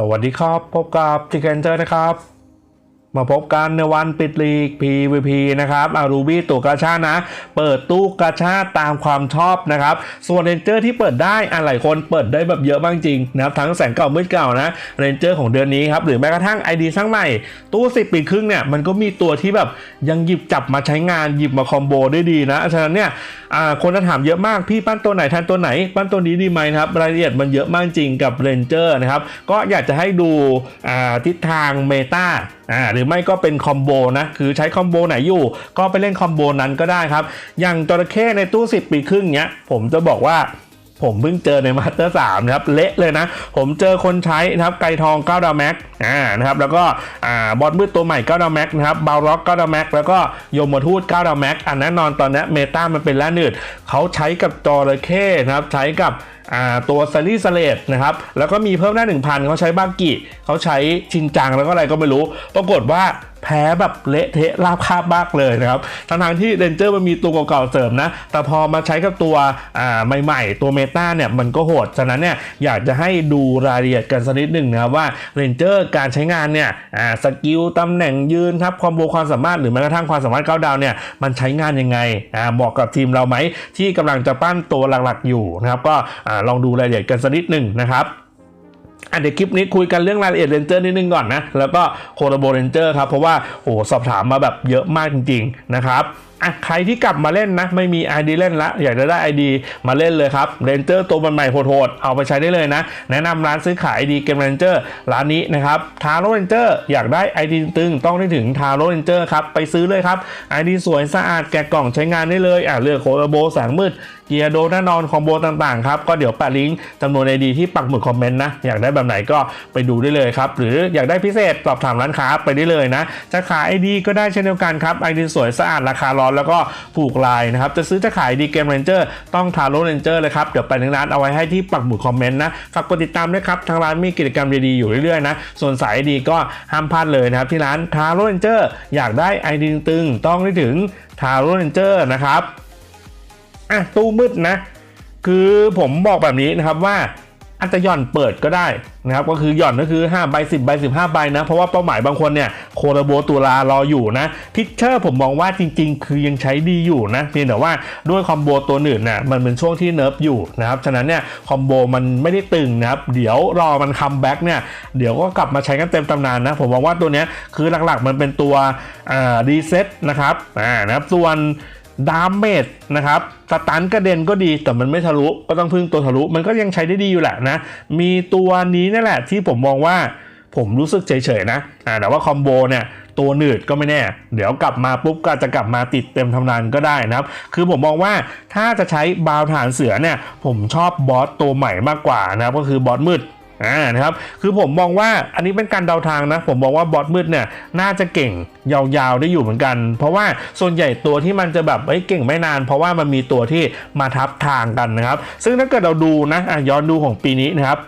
สวัสดีครับ พบกับจิกเกนเจอร์นะครับ มาพบกันในวันปิดลีก PVP นะครับอารูบี้ตัวกาชานะ เปิดตู้กาชาตามความชอบนะครับ ส่วนเรนเจอร์ที่เปิดได้อะหลายคนเปิดได้แบบเยอะมากจริงนะครับ ทั้งแสงเก่ามืดเก่านะเรนเจอร์ของเดือนนี้ครับ หรือแม้กระทั่ง ID สร้างใหม่ ตู้ 10 ปีครึ่งเนี่ย มันก็มีตัวที่แบบยังหยิบจับมาใช้งานหยิบมาคอมโบได้ดีนะ ฉะนั้นเนี่ยคนจะถามเยอะมากพี่ปั้นตัวไหนแทนตัวไหน ปั้นตัวนี้ดีไหมครับรายละเอียดมันเยอะมากจริงกับเรนเจอร์นะครับก็อยากจะให้ดูทิศทางเมตา อ่าหรือไม่ก็เป็นคอมโบนะคือใช้คอมโบไหนอยู่ ก็ไปเล่นคอมโบนั้นก็ได้ครับ อย่างจระเข้ในตู้ 10 ปีครึ่งเนี้ยผมจะบอกว่า ผมเพิ่งเจอในมาสเตอร์สามนะครับเละเลยนะ ผมเจอคนใช้นะครับไกทอง9ดาวแม็กอ่านะครับแล้วก็อ่าบอลมืดตัวใหม่9ดาวแม็กนะครับบาล็อก9ดาวแม็กแล้วก็โยมทูต9ดาวแม็กอันแน่นอนตอนนี้เมตามันเป็นแร่หนืดเขาใช้กับจอระเข้นะครับใช้กับอ่าตัวซารีสเลดนะครับ แล้วก็มีเพิ่มหน้า 1,000 เขาใช้บากิเขาใช้ชินจังแล้วก็อะไรก็ไม่รู้ ปรากฏว่า แพ้แบบเละเทะราบคาบมากเลยนะครับทั้งๆที่เรนเจอร์มันมีตัวเก่าๆเสริมนะ แต่พอมาใช้กับตัวใหม่ๆ ตัวเมตาเนี่ยมันก็โหด ฉะนั้นเนี่ยอยากจะให้ดูรายละเอียดกันสักนิดหนึ่งนะครับว่าเรนเจอร์การใช้งานเนี่ยสกิลตำแหน่งยืนครับคอมโบความสามารถหรือแม้กระทั่งความสามารถก้าดาวเนี่ยมันใช้งานยังไงเหมาะกับทีมเราไหมที่กำลังจะปั้นตัวหลักๆอยู่นะครับก็ลองดูรายละเอียดกันสักนิดหนึ่งนะครับ อะเดี๋ยวคลิปนี้คุยกันเรื่องรายละเอียดเรนเจอร์นิดนึงก่อนนะ แล้วก็โคโรโบเรนเจอร์ครับ เพราะว่าโอ้สอบถามมาแบบเยอะมากจริง ๆ นะครับ อะใครที่กลับมาเล่นนะ ไม่มี ID เล่นละ อยากจะได้ ID มาเล่นเลยครับเรนเจอร์ตัวใหม่ๆโหดๆเอาไปใช้ได้เลยนะ แนะนำร้านซื้อขาย ID เกมเรนเจอร์ร้านนี้นะครับทาโร่เรนเจอร์อยากได้ ID ตึงต้องได้ถึงทาโร่เรนเจอร์ครับ ไปซื้อเลยครับ ID สวยสะอาดแกะกล่องใช้งานได้เลยอะเลือกโคโรโบแสงมืดเกียร์โดแน่นอนคอมโบต่างๆครับก็เดี๋ยวแปะลิงก์จำนวน ID ที่ปักหมุดคอมเมนต์นะอยากได้แบบไหนก็ไปดูได้เลยครับหรืออยากได้พิเศษสอบถามร้านค้าไปได้เลยนะจะขาย ID ก็ได้เช่นเดียวกันครับ ID สวยสะอาดราคารอนแล้วก็ผูกลายนะครับ จะซื้อจะขาย ID เกมเรนเจอร์ต้องทาโร่เรนเจอร์เลยครับ เดี๋ยวไปทางร้านเอาไว้ให้ที่ปักหมุดคอมเมนต์นะฝากกดติดตามด้วยครับ ทางร้านมีกิจกรรมดีๆอยู่เรื่อยๆนะ ส่วนสาย ID ก็ห้ามพลาดเลยนะครับ ที่ร้านทาโร่เรนเจอร์อยากได้ ID ตึงๆต้องได้ถึงทาโร่เรนเจอร์นะครับอะตู้มืดนะ คือผมบอกแบบนี้นะครับว่า อาจจะหย่อนเปิดก็ได้นะครับก็คือหย่อนก็คือ5ใบ10ใบ15ใบนะเพราะว่าเป้าหมายบางคนเนี่ยโคโรโบตุลารออยู่นะพิชเชอร์ผมมองว่าจริง ๆ คือยังใช้ดีอยู่นะเพียงแต่ว่าด้วยคอมโบตัวอื่นน่ะมันเป็นช่วงที่เนิร์ฟอยู่นะครับฉะนั้นเนี่ยคอมโบมันไม่ได้ตึงนะครับเดี๋ยวรอมันคัมแบ็กเนี่ยเดี๋ยวก็กลับมาใช้กันเต็มตำนานนะผมมองว่าตัวเนี้ยคือหลักๆมันเป็นตัวอ่ารีเซ็ตนะครับอ่านะครับส่วน ดามเมจนะครับสตันกระเด็นก็ดีแต่มันไม่ทะลุก็ต้องพึ่งตัวทะลุ มันก็ยังใช้ได้ดีอยู่แหละนะ มีตัวนี้นี่แหละที่ผมมองว่าผมรู้สึกเฉยๆนะอ่าแต่ว่าคอมโบเนี่ยตัวหนืดก็ไม่แน่ เดี๋ยวกลับมาปุ๊บก็จะกลับมาติดเต็มทำนานก็ได้นะครับ คือผมมองว่าถ้าจะใช้บาวฐานเสือเนี่ยผมชอบบอสตัวใหม่มากกว่านะครับก็คือบอสมืด อ่านะครับคือผมมองว่าอันนี้เป็นการเดาทางนะ ผมมองว่าบอสมืดเนี่ยน่าจะเก่งยาวๆได้อยู่เหมือนกัน เพราะว่าส่วนใหญ่ตัวที่มันจะแบบเอ้ยเก่งไม่นาน เพราะว่ามันมีตัวที่มาทับทางกันนะครับ ซึ่งถ้าเกิดเราดูนะอะย้อนดูของปีนี้นะครับ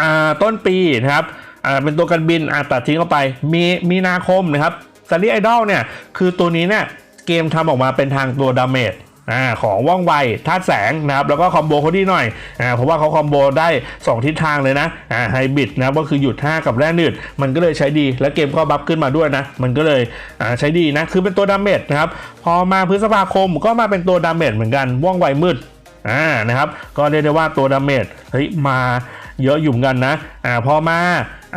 อ่าต้นปีนะครับอ่าเป็นตัวกันบินอ่าตัดทิ้งเข้าไป มีมีนาคมนะครับซารีไอดอลเนี่ยคือตัวนี้เนี่ยเกมทำออกมาเป็นทางตัวดาเมจ อ่าของว่องไวธาตุแสงนะครับแล้วก็คอมโบเขาดีหน่อยอ่าเพราะว่าเขาคอมโบได้ 2 ทิศทางเลยนะอ่าไฮบริดนะก็คือหยุด 5 กับแร่หนืดมันก็เลยใช้ดีและเกมก็บัฟขึ้นมาด้วยนะมันก็เลยอ่าใช้ดีนะคือเป็นตัวดาเมจนะครับพอมาพฤษภาคมก็มาเป็นตัวดาเมจเหมือนกันว่องไวมืดอ่านะครับก็เรียกได้ว่าตัวดาเมจเฮ้ยมาเยอะอยู่มกันนะอ่าพอมา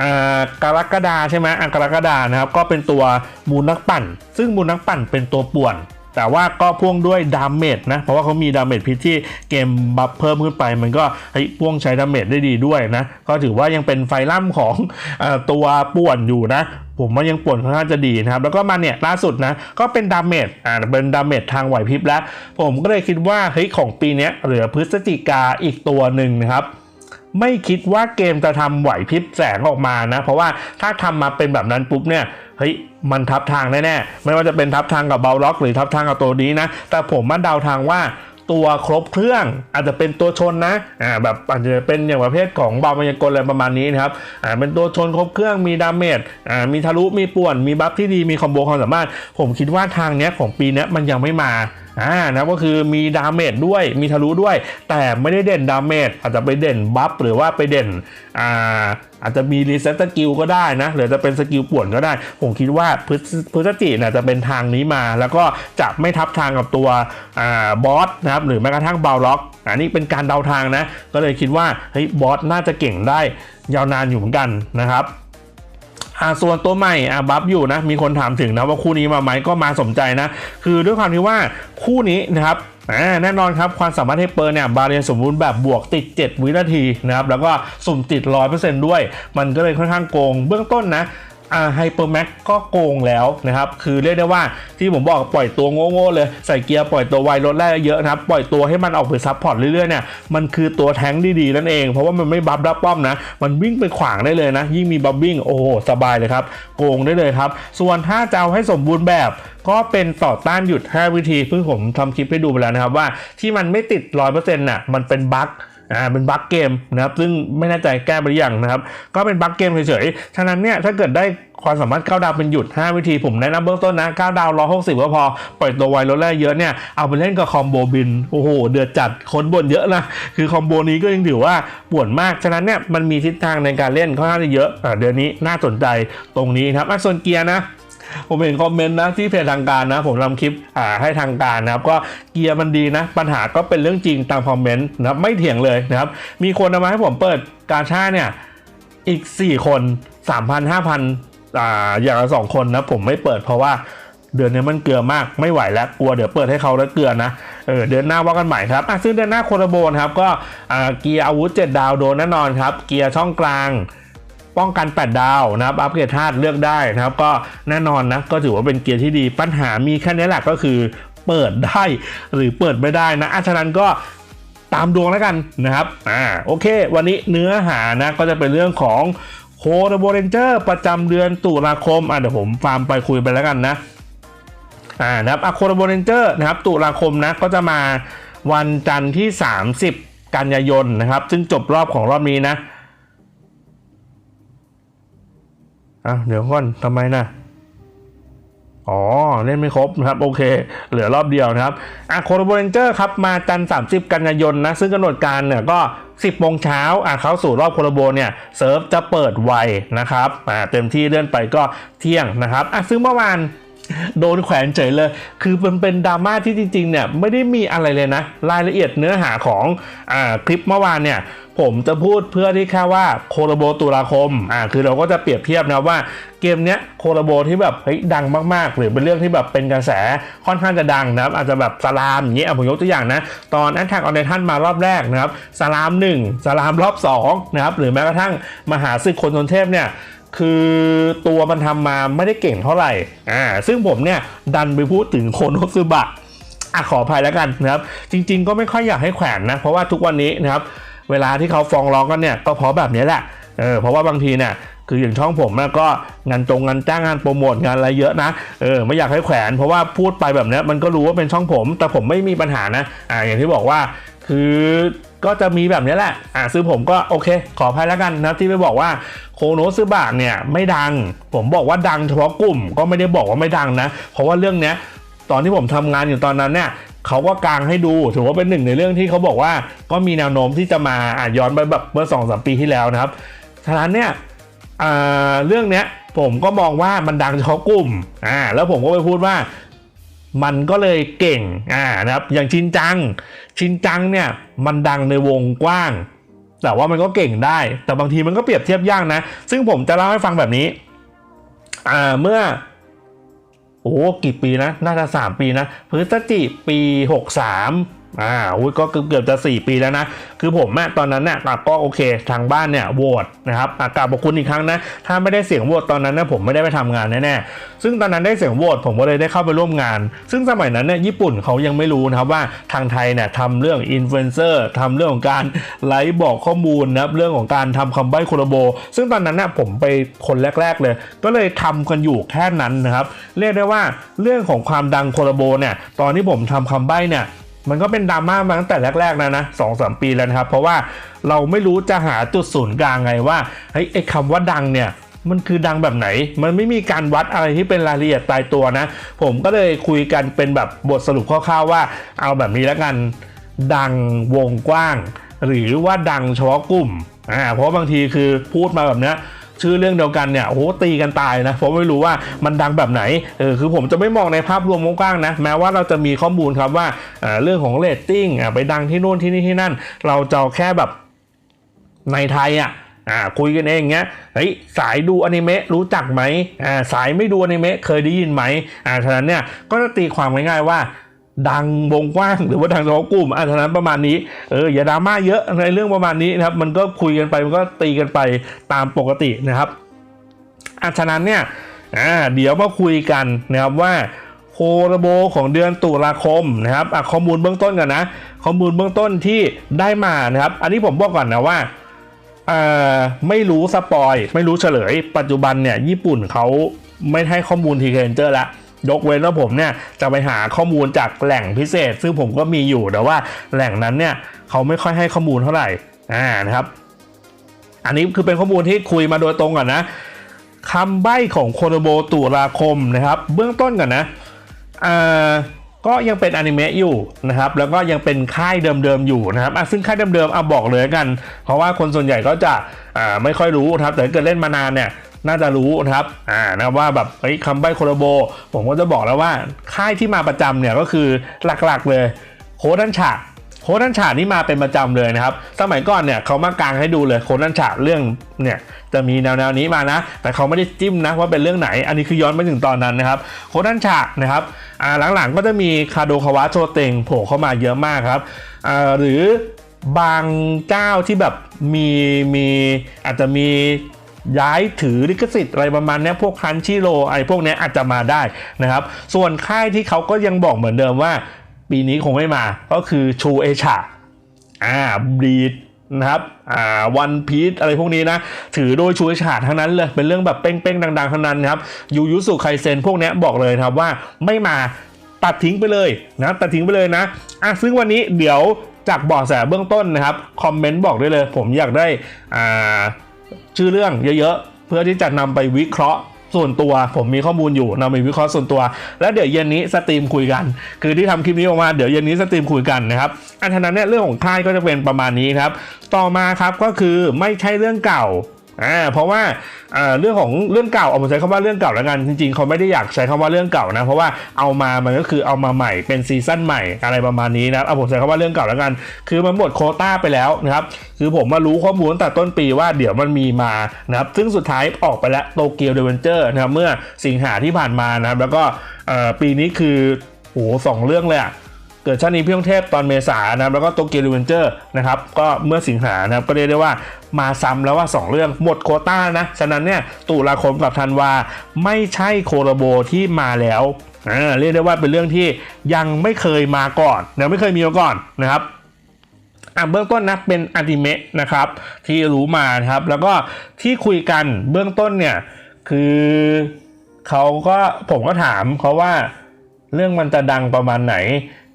อ่ากรกฎาใช่ไหมอ่ากรกฎานะครับก็เป็นตัวมูลนักปั่น ซึ่งมูลนักปั่นเป็นตัวป่วน แต่ว่าก็พ่วงด้วยดาเมจนะ เพราะว่าเขามีดาเมจพิษที่เกมบัฟเพิ่มขึ้นไป มันก็เฮ้ยพ่วงใช้ดาเมจได้ดีด้วยนะ ก็ถือว่ายังเป็นไฟล่ำของอตัวป่วนอยู่นะผมว่ายังป่วนค่อนข้างจะดีนะครับ แล้วก็มาเนี่ยล่าสุดนะ ก็เป็นดาเมจอ่าเป็นดาเมจทางไหวพริบแล้ว ผมก็เลยคิดว่าเฮ้ยของปีนี้เหลือพฤศจิกาอีกตัวหนึ่งนะครับ ไม่คิดว่าเกมจะทำไหวพริบแสงออกมานะ เพราะว่าถ้าทำมาเป็นแบบนั้นปุ๊บเนี่ยเฮ้ยมันทับทางแน่ๆไม่ว่าจะเป็นทับทางกับเบลล็อก หรือทับทางกับตัวนี้นะ แต่ผมมาเดาทางว่าตัวครบเครื่องอาจจะเป็นตัวชนนะอ่าแบบอาจจะเป็นอย่างประเภทของเบามายากลอะไรประมาณนี้นะครับอ่าเป็นตัวชนครบเครื่องมีดาเมจอ่ามีทะลุมีป่วน มีบัฟที่ดีมีคอมโบความสามารถ ผมคิดว่าทางเนี้ยของปีเนี้ยมันยังไม่มา อ่านะก็คือมีดาเมจด้วยมีทะลุด้วย แต่ไม่ได้เด่นดาเมจอาจจะไปเด่นบัฟหรือว่าไปเด่นอ่าอาจจะมีรีเซ็ตสกิลก็ได้นะหรือจะเป็นสกิลป่วนก็ได้ ผมคิดว่าพฤศพฤศจิน่ะจะเป็นทางนี้มา แล้วก็จะไม่ทับทางกับตัวอบอสนะครับหรือแม้กระทั่งบาล็อกอันนี้เป็นการเดาทางนะ ก็เลยคิดว่าเฮ้ยบอสน่าจะเก่งได้ยาวนานอยู่เหมือนกันนะครับ อ่าส่วนตัวใหม่อ่าบัฟอยู่นะ มีคนถามถึงนะว่าคู่นี้มาไหมก็มาสมใจนะ คือด้วยความที่ว่าคู่นี้นะครับอ่าแน่นอนครับ ความสามารถให้เปิร์เนี่ย บาเรียนสมบูรณ์แบบบวกติด 7 วินาทีนะครับ แล้วก็สุ่มติด 100%ด้วย มันก็เลยค่อนข้างโกง เบื้องต้นนะ ไฮเปอร์แม็กก็โกงแล้วนะครับ คือเรียกได้ว่าที่ผมบอกปล่อยตัวโง่ๆเลย ใส่เกียร์ปล่อยตัวไวลดแรกเยอะนะครับ ปล่อยตัวให้มันออกไปซับพอร์ตเรื่อยๆเนี่ยมันคือตัวแท้งดีๆนั่นเอง เพราะว่ามันไม่บัฟรับป้อมนะ มันวิ่งไปขวางได้เลยนะ ยิ่งมีบัฟวิ่งโอ้โหสบายเลยครับ โกงได้เลยครับ ส่วนถ้าจะเอาให้สมบูรณ์แบบก็เป็นต่อต้านหยุด5วิธีเพิ่งผมทำคลิปให้ดูไปแล้วนะครับว่าที่มันไม่ติด 100%น่ะมันเป็นบั๊ก อ่าเป็นบั๊กเกมนะครับซึ่งไม่แน่ใจแก้ไปหรือยังนะครับ ก็เป็นบั๊กเกมเฉยๆ ฉะนั้นเนี่ยถ้าเกิดได้ความสามารถ 9 ดาวเป็นหยุด 5 วิธีผมแนะนำเบื้องต้นนะ 9 ดาว 160 ก็พอ ปล่อยตัวไวลดแรกเยอะเนี่ย เอาไปเล่นกับคอมโบบิน โอ้โห เดือดจัดคนบ่นเยอะนะ คือคอมโบนี้ก็ยังถือว่าปวนมาก ฉะนั้นเนี่ยมันมีทิศทางในการเล่นค่อนข้างจะเยอะอ่าเดือนนี้น่าสนใจตรงนี้ครับอะส่วนเกียร์นะ ผมเห็นคอมเมนต์นะที่เพจทางการนะ ผมทำคลิปอ่าให้ทางการนะครับ ก็เกียร์มันดีนะ ปัญหาก็เป็นเรื่องจริงตามคอมเมนต์นะครับไม่เถียงเลยนะครับ มีคนเอามาให้ผมเปิดการชาเนี่ยอีก 4 คน 3,000 5,000อ่าอย่างละสองคนนะผมไม่เปิดเพราะว่าเดือนนี้มันเกลือมากไม่ไหวแล้วกลัวเดี๋ยวเปิดให้เขาแล้วเกลือนะเออเดือนหน้าว่ากันใหม่ครับอะซึ่งเดือนหน้าโคโรโบนครับก็อ่าเกียร์อาวุธ 7 ดาวโดนแน่นอนครับ เกียร์ช่องกลาง ป้องกัน 8 ดาวนะครับอัปเกรดธาตุเลือกได้นะครับ ก็แน่นอนนะก็ถือว่าเป็นเกียร์ที่ดีปัญหามีแค่นี้แหละก็คือเปิดได้หรือเปิดไม่ได้นะอะฉะนั้นก็ตามดวงแล้วกันนะครับ อ่า โอเค วันนี้เนื้อหานะก็จะเป็นเรื่องของโคโรโบเรนเจอร์ประจำเดือนตุลาคม อะเดี๋ยวผมฟาร์มไปคุยไปแล้วกันนะ อ่า นะครับอะโคโรโบเรนเจอร์นะครับ ตุลาคมนะก็จะมาวันจันทร์ที่ 30 กันยายนนะครับ ซึ่งจบรอบของรอบนี้นะ อะเดี๋ยวก่อนทำไมนะอ๋อ เล่นไม่ครบนะครับ โอเค เหลือรอบเดียวนะครับอะโคโรโบเรนเจอร์ครับ มาจันทร์30 กันยายนนะ ซึ่งกำหนดการเนี่ยก็ 10โมงเช้าอะเข้าสู่รอบโคโรโบเนี่ย เซิร์ฟจะเปิดไวนะครับอ่าเต็มที่เลื่อนไปก็เที่ยงนะครับอะซึ่งเมื่อวาน โดนแขวนเฉยเลย คือมันเป็นดราม่าที่จริงๆเนี่ยไม่ได้มีอะไรเลยนะ รายละเอียดเนื้อหาของอคลิปเมื่อวานเนี่ยผมจะพูดเพื่อที่แค่ว่าโคโรโบตุลาคมอ่าคือเราก็จะเปรียบเทียบนะว่าเกมเนี้ยโคโรโบที่แบบเฮ้ยดังมากๆ หรือเป็นเรื่องที่แบบเป็นกระแสค่อนข้างจะดังนะครับอาจจะแบบสลามอย่างเงี้ยผมยกตัวอย่างนะ ตอนแอ t แทกออนไ t ทันมารอบแรกนะครับสลาม 1สลามรอบ2นะครับหรือแม้กระทั่งมหาศึกคนทนเทพเนี่ย คือตัวมันทำมาไม่ได้เก่งเท่าไหร่อ่าซึ่งผมเนี่ยดันไปพูดถึงโคโนซึบะอะขออภัยแล้วกันนะครับ จริง ๆ ก็ไม่ค่อยอยากให้แขวนนะ เพราะว่าทุกวันนี้นะครับ เวลาที่เขาฟ้องร้องกันเนี่ยก็เพราะแบบนี้แหละเออเพราะว่าบางทีเนี่ยคืออย่างช่องผมนะก็งานตรงงานจ้างงานโปรโมทงานอะไรเยอะนะเออไม่อยากให้แขวนเพราะว่าพูดไปแบบนี้มันก็รู้ว่าเป็นช่องผม แต่ผมไม่มีปัญหานะอ่าอย่างที่บอกว่าคือก็จะมีแบบนี้แหละอ่าซึ่งผมก็โอเค ขออภัยแล้วกันนะที่ไปบอกว่า โคโนซึบะเนี่ยไม่ดัง ผมบอกว่าดังเฉพาะกลุ่มก็ไม่ได้บอกว่าไม่ดังนะ เพราะว่าเรื่องเนี้ยตอนที่ผมทำงานอยู่ตอนนั้นเนี่ยเขาก็กางให้ดูถือว่าเป็นหนึ่งในเรื่องที่เขาบอกว่าก็มีแนวโน้มที่จะมาอะย้อนไปแบบเมื่อสองสามปีที่แล้วนะครับฉะนั้นเนี่ยเรื่องเนี้ยผมก็มองว่ามันดังเฉพาะกลุ่มอ่าแล้วผมก็ไปพูดว่ามันก็เลยเก่งอ่านะครับอย่างชินจัง ชินจังเนี่ยมันดังในวงกว้าง แต่ว่ามันก็เก่งได้ แต่บางทีมันก็เปรียบเทียบยากนะ ซึ่งผมจะเล่าให้ฟังแบบนี้อ่าเมื่อโอ้กี่ปีนะ น่าจะ 3 ปีนะพฤศจิปี 63 อ่าอุ้ยก็เกือบจะ 4 ปีแล้วนะ คือผมอะตอนนั้นเนี่ยก็โอเค ทางบ้านเนี่ยโหวตนะครับอากราบอบคุณอีกครั้งนะ ถ้าไม่ได้เสียงโหวตตอนนั้นนะผมไม่ได้ไปทำงานแน่ๆ ซึ่งตอนนั้นได้เสียงโหวตผมก็เลยได้เข้าไปร่วมงาน ซึ่งสมัยนั้นเนี่ยญี่ปุ่นเขายังไม่รู้นะครับว่าทางไทยเนี่ยทำเรื่องอินฟลูเอนเซอร์ทำเรื่องของการไลฟ์บอกข้อมูลนะครับเรื่องของการทำคำใบ้โคโรโบ ซึ่งตอนนั้นเนี่ยผมไปคนแรก ๆ เลย ก็เลยทำกันอยู่แค่นั้นนะครับ เรียกได้ว่าเรื่องของความดังโคโรโบเนี่ยตอนที่ผมทำคำใบ้เนี่ย มันก็เป็นดราม่ามาตั้งแต่แรกๆแล้วนะสองสามปีแล้วนะครับ เพราะว่าเราไม่รู้จะหาจุดศูนย์กลางไงว่าเฮ้ยไอ้คำว่าดังเนี่ยมันคือดังแบบไหน มันไม่มีการวัดอะไรที่เป็นรายละเอียดตายตัวนะ ผมก็เลยคุยกันเป็นแบบบทสรุปคร่าวๆว่า เอาแบบนี้แล้วกัน ดังวงกว้าง หรือว่าดังเฉพาะกลุ่ม อ่า เพราะบางทีคือพูดมาแบบนี้ ชื่อเรื่องเดียวกันเนี่ยโอ้โหตีกันตายนะเพราะไม่รู้ว่ามันดังแบบไหนเออคือผมจะไม่มองในภาพรวมกว้างนะแม้ว่าเราจะมีข้อมูลครับว่าเรื่องของเรตติ้งไปดังที่นู่นที่นี่ที่นั่น เราจะแค่แบบในไทยอะอ่าคุยกันเองเงี้ยเฮ้ยสายดูอนิเมะรู้จักไหมอ่าสายไม่ดูอนิเมะเคยได้ยินไหมอ่าฉะนั้นเนี่ยก็จะตีความง่ายๆว่า ดังวงกว้างหรือว่าดังเฉพาะกลุ่มอะฉะนั้นประมาณนี้เอออย่าดราม่าเยอะในเรื่องประมาณนี้นะครับมันก็คุยกันไปมันก็ตีกันไปตามปกตินะครับอะฉะนั้นเนี่ยอ่าเดี๋ยวมาคุยกันนะครับว่าโคโรโบของเดือนตุลาคมนะครับอะข้อมูลเบื้องต้นกันนะ ข้อมูลเบื้องต้นที่ได้มานะครับ อันนี้ผมบอกก่อนนะว่าอ่อไม่รู้สปอย ไม่รู้เฉลย ปัจจุบันเนี่ยญี่ปุ่นเขาไม่ให้ข้อมูลทีเคนเจอร์ละ ยกเว้นว่าผมเนี่ยจะไปหาข้อมูลจากแหล่งพิเศษ ซึ่งผมก็มีอยู่แต่ว่าแหล่งนั้นเนี่ยเขาไม่ค่อยให้ข้อมูลเท่าไหร่อ่านะครับอันนี้คือเป็นข้อมูลที่คุยมาโดยตรงก่อนนะคำใบ้ของโคโนโบตุลาคมนะครับ เบื้องต้นก่อนนะอ่าก็ยังเป็นอนิเมะอยู่นะครับ แล้วก็ยังเป็นค่ายเดิมๆอยู่นะครับอะซึ่งค่ายเดิมๆเอาบอกเลยกัน เพราะว่าคนส่วนใหญ่ก็จะอ่าไม่ค่อยรู้ครับแต่เกิดเล่นมานานเนี่ย น่าจะรู้นะครับอ่านะว่าแบบเฮ้ยคำใบ้โคโรโบ ผมก็จะบอกแล้วว่าค่ายที่มาประจำเนี่ยก็คือหลักๆเลยโคดันฉากโคดันฉากนี่มาเป็นประจำเลยนะครับ สมัยก่อนเนี่ยเขามากางให้ดูเลยโคดันฉากเรื่องเนี่ยจะมีแนวๆนี้มานะ แต่เขาไม่ได้จิ้มนะว่าเป็นเรื่องไหน อันนี้คือย้อนไปถึงตอนนั้นนะครับโคดันฉากนะครับอ่าหลังๆก็จะมีคาโดคาวะโชเตงโผล่เข้ามาเยอะมากครับอ่าหรือบางเจ้าที่แบบมีมีอาจจะมี ย้ายถือลิขสิทธิ์อะไรประมาณนี้พวกคันชิโรอะไรพวกนี้อาจจะมาได้นะครับ ส่วนค่ายที่เขาก็ยังบอกเหมือนเดิมว่า ปีนี้คงไม่มาก็คือชูเอชาอ่าบีดนะครับอ่าวันพีซอะไรพวกนี้นะ ถือโดยชูเอชาทั้งนั้นเลย เป็นเรื่องแบบเป้งๆ ดัง ๆ ทั้งนั้นนะครับยูยุสุไคเซนพวกนี้บอกเลยครับว่าไม่มาตัดทิ้งไปเลยนะตัดทิ้งไปเลยนะอะซึ่งวันนี้เดี๋ยวจากบอกแสเบื้องต้นนะครับ คอมเมนต์บอกได้เลย ผมอยากได้อ่า ชื่อเรื่องเยอะๆ เพื่อที่จะนำไปวิเคราะห์ส่วนตัว ผมมีข้อมูลอยู่นำไปวิเคราะห์ส่วนตัว แล้วเดี๋ยวเย็นนี้สตรีมคุยกัน คือที่ทำคลิปนี้ออกมาเดี๋ยวเย็นนี้สตรีมคุยกันนะครับอันนั้นเนี่ยเรื่องของค่ายก็จะเป็นประมาณนี้ครับ ต่อมาครับก็คือไม่ใช่เรื่องเก่า อ่าเพราะว่าเรื่องของเรื่องเก่าเอามาใช้คำว่าเรื่องเก่าแล้วกันจริงๆเขาไม่ได้อยากใช้คำว่าเรื่องเก่านะเพราะว่าเอามามันก็คือเอามาใหม่เป็นซีซั่นใหม่อะไรประมาณนี้นะเอาผมใช้คำว่าเรื่องเก่าแล้วกัน คือมันหมดโคต้าไปแล้วนะครับคือผมมารู้ข้อมูลตั้งแต่ต้นปีว่าเดี๋ยวมันมีมานะครับซึ่งสุดท้ายออกไปแล้วโตเกียวเดเวนเจอร์นะครับเมื่อสิงหาที่ผ่านมานะครับแล้วก็ปีนี้คือโหสองเรื่องเลยอะ เกิดชาตินี้พี่ยงเทพตอนเมษานะครับแล้วก็โตเกียวเดเวนเจอร์นะครับก็เมื่อสิงหานะครับก็เรียกได้ว่ามาซ้ำแล้วว่า 2 เรื่องหมดโคต้านะฉะนั้นเนี่ยตุลาคมกับธันวาไม่ใช่โคโรโบที่มาแล้วเรียกได้ว่าเป็นเรื่องที่ยังไม่เคยมาก่อนยังไม่เคยมีมาก่อนนะครับอะเบื้องต้นนะเป็นอนิเมะนะครับที่รู้มานะครับ แล้วก็ที่คุยกันเบื้องต้นเนี่ยคือเขาก็ผมก็ถามเขาว่าเรื่องมันจะดังประมาณไหน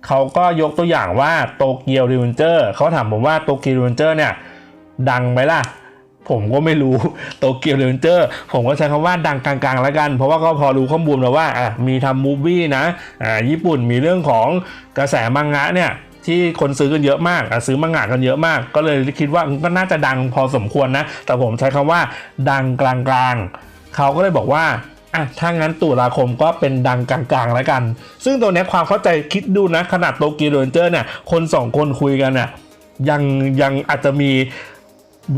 เขาก็ยกตัวอย่างว่าโตเกียวรีเวนเจอร์เขาถามผมว่าโตเกียวรีเวนเจอร์เนี่ยดังไหมล่ะ ผมก็ไม่รู้โตเกียวเรนเจอร์ผมก็ใช้คำว่าดังกลางๆแล้วกัน เพราะว่าก็พอรู้ข้อมูลมาว่าอะมีทำมูฟวี่นะอ่าญี่ปุ่นมีเรื่องของกระแสมังงะเนี่ยที่คนซื้อกันเยอะมากซื้อมังงะกันเยอะมาก ก็เลยคิดว่าก็น่าจะดังพอสมควรนะ แต่ผมใช้คำว่าดังกลางๆ เขาก็เลยบอกว่า อะถ้างั้นตุลาคมก็เป็นดังกลางๆแล้วกัน ซึ่งตัวนี้ความเข้าใจคิดดูนะ ขนาดโตเกียวเรนเจอร์เนี่ย คนสองคนคุยกันน่ะยังยังอาจจะมี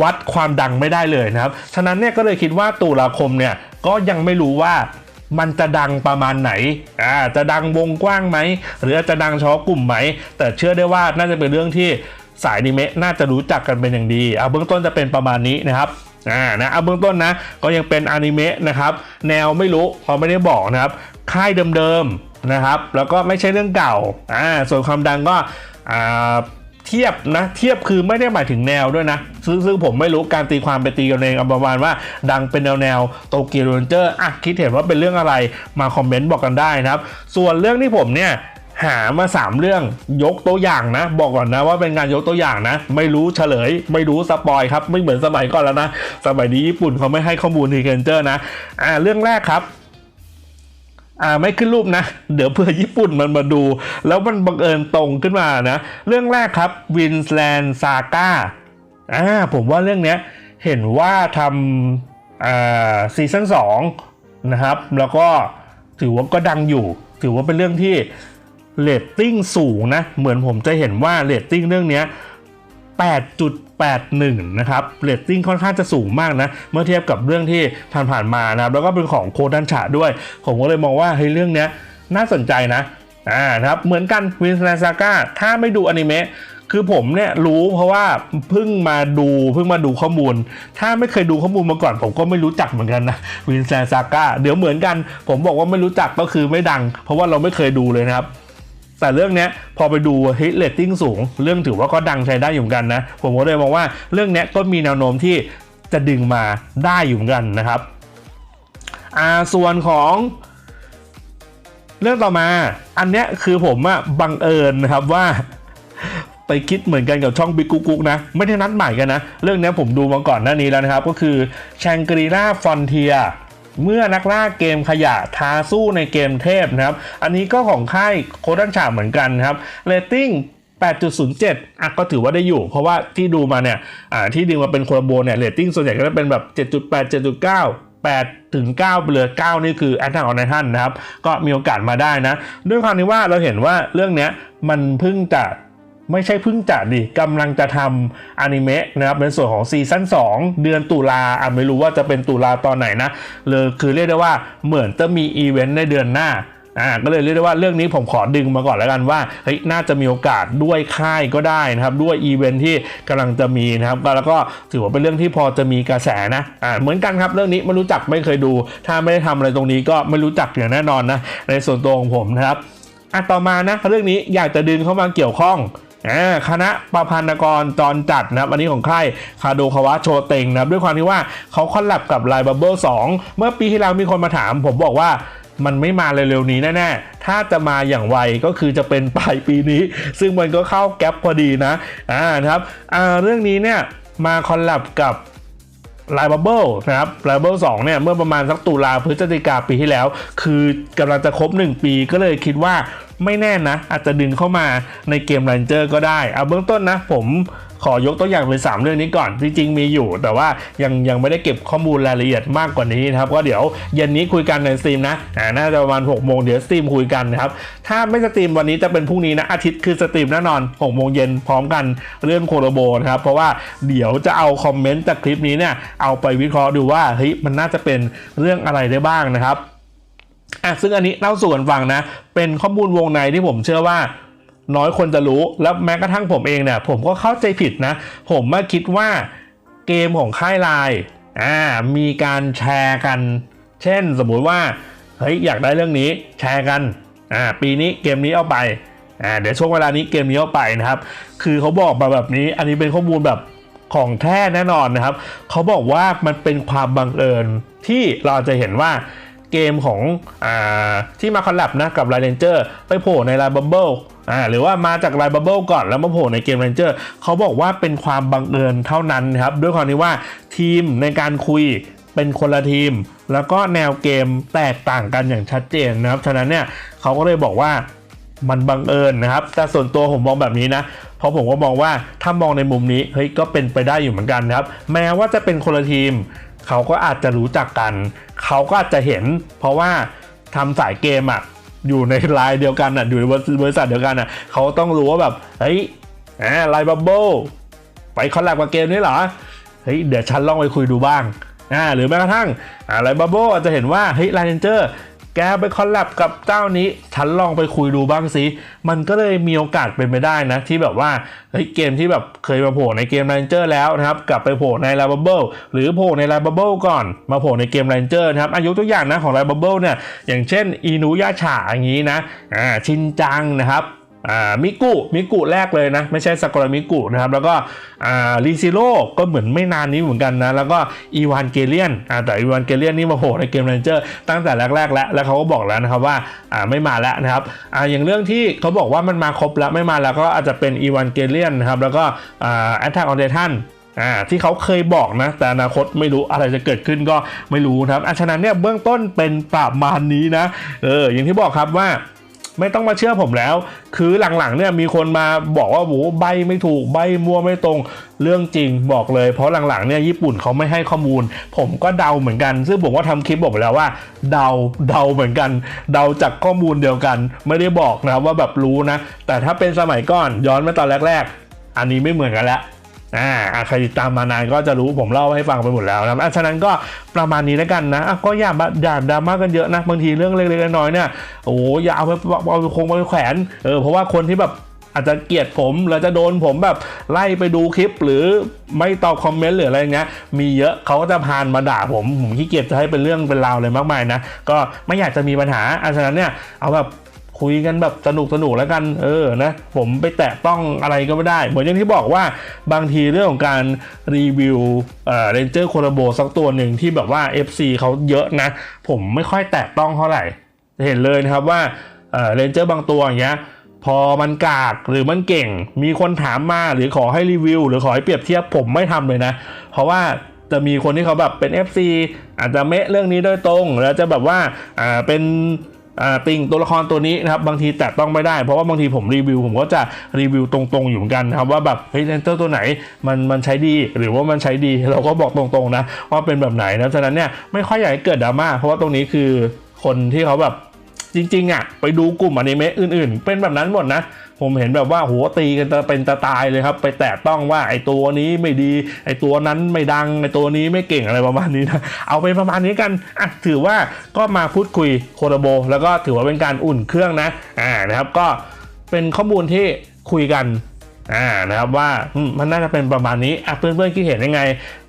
วัดความดังไม่ได้เลยนะครับ ฉะนั้นเนี่ยก็เลยคิดว่าตุลาคมเนี่ยก็ยังไม่รู้ว่ามันจะดังประมาณไหน อ่า จะดังวงกว้างไหม หรือจะดังเฉพาะกลุ่มไหม แต่เชื่อได้ว่าน่าจะเป็นเรื่องที่สายนิเมะน่าจะรู้จักกันเป็นอย่างดี เอาเบื้องต้นจะเป็นประมาณนี้นะครับ อ่านะเอาเบื้องต้นนะก็ยังเป็นอนิเมะนะครับแนวไม่รู้เขาไม่ได้บอกนะครับค่ายเดิมๆนะครับ แล้วก็ไม่ใช่เรื่องเก่าอ่าส่วนความดังก็อ่าเทียบนะเทียบคือไม่ได้หมายถึงแนวด้วยนะ ซึ่งซึ่งผมไม่รู้การตีความไปตีกันเองเอาประมาณว่า ดังเป็นแนวแนวโตเกียวเรนเจอร์อะคิดเห็นว่าเป็นเรื่องอะไรมาคอมเมนต์บอกกันได้นะครับ ส่วนเรื่องที่ผมเนี่ย หามาสามเรื่องยกตัวอย่างนะ บอกก่อนนะว่าเป็นงานยกตัวอย่างนะ ไม่รู้เฉลย ไม่รู้สปอยครับ ไม่เหมือนสมัยก่อนแล้วนะ สมัยนี้ญี่ปุ่นเขาไม่ให้ข้อมูลทีเคนเจอร์นะอ่าเรื่องแรกครับอ่าไม่ขึ้นรูปนะ เดี๋ยวเพื่อญี่ปุ่นมันมาดู แล้วมันบังเอิญตรงขึ้นมานะ เรื่องแรกครับ Winsland Saga อ่าผมว่าเรื่องเนี้ยเห็นว่าทำอ่าซีซั่น2นะครับ แล้วก็ถือว่าก็ดังอยู่ ถือว่าเป็นเรื่องที่ เรตติ้งสูงนะ เหมือนผมจะเห็นว่าเรตติ้งเรื่องนี้8.81 นะครับเรตติ้งค่อนข้างจะสูงมากนะ เมื่อเทียบกับเรื่องที่ผ่านๆมานะครับ แล้วก็เป็นของโคดันฉะด้วย ผมก็เลยมองว่าเฮ้ยเรื่องนี้น่าสนใจนะ อ่านะครับ เหมือนกันวินสแลนซาก้าถ้าไม่ดูอนิเมะคือผมเนี่ยรู้เพราะว่าเพิ่งมาดูเพิ่งมาดูข้อมูล ถ้าไม่เคยดูข้อมูลมาก่อนผมก็ไม่รู้จักเหมือนกันนะวินแซนซาก้าเดี๋ยวเหมือนกัน ผมบอกว่าไม่รู้จักก็คือไม่ดัง เพราะว่าเราไม่เคยดูเลยนะครับ แต่เรื่องเนี้ยพอไปดูเฮ้ยเรตติ้งสูง เรื่องถือว่าก็ดังใช้ได้อยู่เหมือนกันนะ ผมก็เลยมองว่าเรื่องเนี้ยก็มีแนวโน้มที่จะดึงมาได้อยู่เหมือนกันนะครับอ่าส่วนของเรื่องต่อมาอันเนี้ยคือผมอะบังเอิญนะครับว่า ไปคิดเหมือนกันกับช่องบิ๊กกุ๊กนะ ไม่ได้นัดหมายกันนะ เรื่องนี้ผมดูมาก่อนหน้านี้แล้วนะครับ ก็คือแชงกรีล่าฟอนเทีย เมื่อนักล่าเกมขยะท้าสู้ในเกมเทพนะครับ อันนี้ก็ของค่ายโคดันฉาเหมือนกันครับเรตติ้ง8.07อะก็ถือว่าได้อยู่ เพราะว่าที่ดูมาเนี่ยอ่าที่ดึงมาเป็นโคลาโบเนี่ยเรตติ้งส่วนใหญ่ก็จะเป็นแบบ 7.8 7.9 8ถึง9ไปเลย9นี่คือแอตแทกออนไททันนะครับ ก็มีโอกาสมาได้นะ ด้วยความที่ว่าเราเห็นว่าเรื่องเนี้ยมันเพิ่งจะ ไม่ใช่เพิ่งจะดิกำลังจะทำอนิเมะนะครับในส่วนของซีซั่น2 เดือนตุลาอะไม่รู้ว่าจะเป็นตุลาตอนไหนนะเลยคือเรียกได้ว่าเหมือนจะมีอีเวนต์ในเดือนหน้าอ่าก็เลยเรียกได้ว่าเรื่องนี้ผมขอดึงมาก่อนแล้วกันว่าเฮ้ยน่าจะมีโอกาสด้วยค่ายก็ได้นะครับ ด้วยอีเวนท์ที่กำลังจะมีนะครับแล้วก็ถือว่าเป็นเรื่องที่พอจะมีกระแสนะอ่าเหมือนกันครับเรื่องนี้ไม่รู้จักไม่เคยดู ถ้าไม่ได้ทำอะไรตรงนี้ก็ไม่รู้จักอย่างแน่นอนนะในส่วนตัวของผมนะครับอะต่อมานะเรื่องนี้อยากจะดึงเข้ามาเกี่ยวข้อง คณะประพันธกรจรจัดนะครับอันนี้ของค่ายคาโดคาวะโชเต็งนะครับด้วยความที่ว่าเขาคอลแลบกับไลน์บับเบิลสองเมื่อปีที่แล้วมีคนมาถาม ผมบอกว่ามันไม่มาเร็วๆนี้แน่ๆ ถ้าจะมาอย่างไวก็คือจะเป็นปลายปีนี้ ซึ่งมันก็เข้าแก๊ปพอดีนะ อ่านะครับ อ่าเรื่องนี้เนี่ยมาคอลแลบกับ ไลบับเบิลนะครับไลบับเบิลสองเนี่ย เมื่อประมาณสักตุลาพฤศจิกาปีที่แล้ว คือกำลังจะครบ 1 ปีก็เลยคิดว่าไม่แน่นะ อาจจะดึงเข้ามาในเกม Ranger ก็ได้ เอาเบื้องต้นนะผม ขอยกตัวอย่างเป็น 3 เรื่องนี้ก่อนจริงๆมีอยู่ แต่ว่ายังยังไม่ได้เก็บข้อมูลรายละเอียดมากกว่านี้นะครับก็เดี๋ยวเย็นนี้คุยกันในสตรีมนะอ่าน่าจะประมาณ6โมงเดี๋ยวสตรีมคุยกันนะครับถ้าไม่สตรีมวันนี้จะเป็นพรุ่งนี้นะอาทิตย์คือสตรีมแน่นอน6โมงเย็นพร้อมกันเรื่องโคโรโบนะครับเพราะว่าเดี๋ยวจะเอาคอมเมนต์จากคลิปนี้เนี่ยเอาไปวิเคราะห์ดูว่าเฮ้ยมันน่าจะเป็นเรื่องอะไรได้บ้างนะครับอะซึ่งอันนี้เล่าสู่กันฟังนะ เป็นข้อมูลวงในที่ผมเชื่อว่า น้อยคนจะรู้แล้วแม้กระทั่งผมเองเนี่ยผมก็เข้าใจผิดนะ ผมมาคิดว่าเกมของค่ายไลน์อ่ามีการแชร์กัน เช่นสมมุติว่าเฮ้ยอยากได้เรื่องนี้แชร์กันอ่าปีนี้เกมนี้เอาไปอ่าเดี๋ยวช่วงเวลานี้เกมนี้เอาไปนะครับ คือเขาบอกมาแบบนี้ อันนี้เป็นข้อมูลแบบของแท้แน่นอนนะครับ เขาบอกว่ามันเป็นความบังเอิญที่เราจะเห็นว่าเกมของอที่มาคอลแลบนะกับ l i เ e นเจอร์ไปโผล่ใน l i นบับเบิล อ่าหรือว่ามาจาก l i นบับเบิลก่อนแล้วมาโผล่ในเกม r a นเจอร์เขาบอกว่าเป็นความบังเอิญเท่านั้นครับด้วยความที่ว่าทีมในการคุยเป็นคนละทีม แล้วก็แนวเกมแตกต่างกันอย่างชัดเจนนะครับฉะนั้นเนี่ยเขาก็เลยบอกว่ามันบังเอิญนะครับแต่ส่วนตัวผมมองแบบนี้นะเพราะผมก็มองว่าถ้ามองในมุมนี้เฮ้ยก็เป็นไปได้อยู่เหมือนกันนะครับ แม้ว่าจะเป็นคนละทีม เขาก็อาจจะรู้จักกัน เขาก็อาจจะเห็น เพราะว่าทำสายเกมอะ อยู่ในไลน์เดียวกันอะอยู่ในบริษัทเดียวกันอะเขาต้องรู้ว่าแบบเฮ้ยไลน์บับเบิลไปคอลแลบกับเกมนี้เหรอเฮ้ยเดี๋ยวฉันลองไปคุยดูบ้างอ่าหรือแม้กระทั่งอะไรบับเบิลอาจจะเห็นว่าเฮ้ยไลน์เนเจอร์ แกไปคอลแลบกับเจ้านี้ ฉันลองไปคุยดูบ้างสิ มันก็เลยมีโอกาสเป็นไปได้นะ ที่แบบว่าเฮ้ยเกมที่แบบเคยมาโผล่ในเกม r a n เจอร์แล้วนะครับ กลับไปโผล่ใน l i บ b b l e หรือโผล่ใน l i บ b b l e ก่อน มาโผล่ในเกม r a n เจอร์นะครับอายุตัวอย่างนะของ l i บ b b l e เนี่ยอย่างเช่น อินุยาฉาอย่างนี้นะอ่าชินจังนะครับ มิกุมิกุแรกเลยนะ ไม่ใช่ซากุระมิกุนะครับ แล้วก็อ่ารีซิโร่ก็เหมือนไม่นานนี้เหมือนกันนะ แล้วก็อีวานเกเลียนแต่อีวานเกเลียนนี่มาโผล่ในเกมเรนเจอร์ตั้งแต่แรกๆแล้ว แล้วเขาก็บอกแล้วนะครับว่าไม่มาแล้วนะครับออย่างเรื่องที่เขาบอกว่ามันมาครบแล้วไม่มาแล้วก็อาจจะเป็นอีวานเกเลียนนะครับ แล้วก็แอตแทกออนเดทันอ่าที่เขาเคยบอกนะ แต่อนาคตไม่รู้อะไรจะเกิดขึ้นก็ไม่รู้นะครับอะฉะนั้นเนี่ยเบื้องต้นเป็นประมาณนี้นะเอออย่างที่บอกครับว่า ไม่ต้องมาเชื่อผมแล้ว คือหลังๆเนี่ยมีคนมาบอกว่าโหใบไม่ถูกใบมั่วไม่ตรงเรื่องจริงบอกเลย เพราะหลังๆเนี่ยญี่ปุ่นเขาไม่ให้ข้อมูล ผมก็เดาเหมือนกัน ซึ่งผมก็ทำคลิปบอกไปแล้วว่า เดาเดาเหมือนกัน เดาจากข้อมูลเดียวกัน ไม่ได้บอกนะครับว่าแบบรู้นะ แต่ถ้าเป็นสมัยก่อนย้อนมาตอนแรก ๆ อันนี้ไม่เหมือนกันแล้ว อ่าใครติดตามมานานก็จะรู้ผมเล่าให้ฟังไปหมดแล้วนะอะฉะนั้นก็ประมาณนี้แล้วกันนะอะก็อย่าอย่าดราม่ากันเยอะนะบางทีเรื่องเล็กๆน้อยๆเนี่ยโอ้อย่าเอาไปเอาไปคงไปแขวนเออเพราะว่าคนที่แบบอาจจะเกลียดผมแล้วจะโดนผมแบบไล่ไปดูคลิปหรือไม่ตอบคอมเมนต์หรืออะไรเงี้ยมีเยอะเขาก็จะพานมาด่าผม ผมขี้เกียจจะให้เป็นเรื่องเป็นราวเลยมากมายนะ ก็ไม่อยากจะมีปัญหาอะฉะนั้นเนี่ยเอาแบบ คุยกันแบบสนุกสนุกแล้วกัน เออนะ ผมไปแตะต้องอะไรก็ไม่ได้ เหมือนอย่างที่บอกว่าบางทีเรื่องของการรีวิวเอ่อเรนเจอร์โค a โบสักตัวหนึ่งที่แบบว่า FC เขาเยอะนะ ผมไม่ค่อยแตะต้องเท่าไหร่จะเห็นเลยนะครับว่าเอ่อเรนเจอร์บางตัวอย่างเงี้ยพอมันกากหรือมันเก่ง มีคนถามมาหรือขอให้รีวิว หรือขอให้เปรียบเทียบผมไม่ทำเลยนะ เพราะว่าจะมีคนที่เขาแบบเป็น FC อาจจะเมะเรื่องนี้โดยตรง แล้วจะแบบว่าอ่าเป็น ติงตัวละครตัวนี้นะครับบางทีแตะต้องไม่ได้ เพราะว่าบางทีผมรีวิว ผมก็จะรีวิวตรงๆอยู่เหมือนกันครับว่าแบบเฮ้ยเลนเตอร์ตัวไหนมันมันใช้ดีหรือว่ามันใช้ดีเราก็บอกตรงๆนะว่าเป็นแบบไหนนะฉะนั้นเนี่ยไม่ค่อยอยากให้เกิดดราม่าเพราะว่าตรงนี้คือคนที่เขาแบบจริงๆอะไปดูกลุ่มอนิเมะอื่นๆ เป็นแบบนั้นหมดนะ ผมเห็นแบบว่าโหตีกันจะเป็นจะตายเลยครับ ไปแตะต้องว่าไอ้ตัวนี้ไม่ดี ไอ้ตัวนั้นไม่ดัง ไอ้ตัวนี้ไม่เก่งอะไรประมาณนี้นะ เอาไปประมาณนี้กันอะถือว่าก็มาพูดคุยโคโรโบ แล้วก็ถือว่าเป็นการอุ่นเครื่องนะ อ่านะครับ ก็เป็นข้อมูลที่คุยกันอ่านะครับว่ามมันน่าจะเป็นประมาณนี้อะเพื่อนๆคิดเห็นยังไง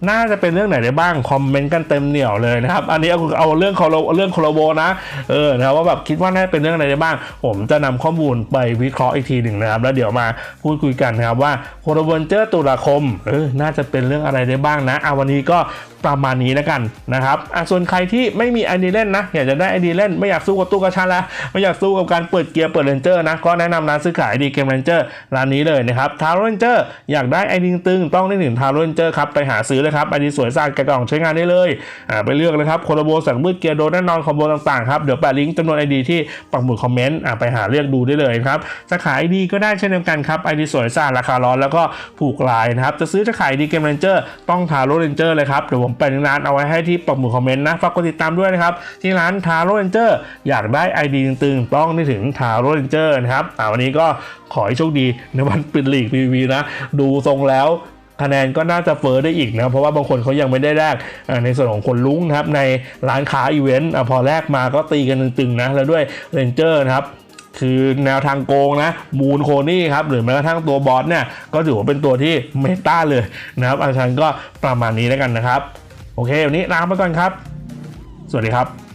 น่าจะเป็นเรื่องไหนได้บ้างคอมเมนต์กันเต็มเหนียวเลยนะครับอันนี้เอาเอาเรื่องโคโรเรื่องโคโรโบนะเออนะครับว่าแบบคิดว่าน่าจะเป็นเรื่องอะไรได้บ้าง ผมจะนำข้อมูลไปวิเคราะห์อีกทีหนึ่งนะครับ แล้วเดี๋ยวมาพูดคุยกันนะครับว่าโคโรโบเจอร์ตุลาคมเออน่าจะเป็นเรื่องอะไรได้บ้างนะอะวันนี้ก็ประมาณนี้แล้วกันนะครับอะส่วนใครที่ไม่มีไอดีเล่นนะ อยากจะได้ไอดีเล่น ไม่อยากสู้กับตู้กระชาแล้วไม่อยากสู้กับการเปิดเกียร์เปิดเรนเจอร์นะ ก็แนะนำร้านซื้อขายดีเกมเรนเจอร์ร้านนี้เลยนะครับทาร์เรนเจอร์อยากได้ไอดีตึงต้องได้ถึงทาร์เรนเจอร์ครับไปหาซื้อเลยครับไอดีสวยสะอาดกระกล่องใช้งานได้เลยอ่าไปเลือกเลยครับโคโรโบสั่งมืดเกียร์โดนแน่นอนคอมโบต่างๆครับเดี๋ยวแปะลิงก์จำนวนไอดีที่ปักหมุดคอมเมนต์อ่าไปหาเลือกดูได้เลยครับจะขายไอดีก็ได้เช่นเดียวกันครับไอดีสวยสะอาดราคาร้อนแล้วก็ผูกลายนะครับจะซื้อจะขายดีเกมเรนเจอร์ต้องทาโรเรนเจอร์เลยครับเดี๋ยวผมแปะลิงก์ร้านเอาไว้ให้ที่ปักหมุดคอมเมนต์นะฝากกดติดตามด้วยนะครับที่ร้านทาโรเรนเจอร์อยากได้ไอดีตึงๆต้องได้ถึงทาโรเรนเจอร์นะครับอ่าวันนี้ก็ขอให้โชคดีในวันปิดลีกพีวีนะ ดูทรงแล้ว คะแนนก็น่าจะเฟอได้อีกนะ เพราะว่าบางคนเขายังไม่ได้แลกในส่วนของคนลุ้งนะครับ ในร้านค้าอีเวนต์พอแลกมาก็ตีกันตึงๆนะ แล้วด้วยเรนเจอร์นะครับคือแนวทางโกงนะมูนโคนี่ครับหรือแม้กระทั่งตัวบอสเนี่ยก็ถือว่าเป็นตัวที่เมตาเลยนะครับอาจารย์ก็ประมาณนี้แล้วกันนะครับ โอเค วันนี้ลาไปก่อนครับ สวัสดีครับ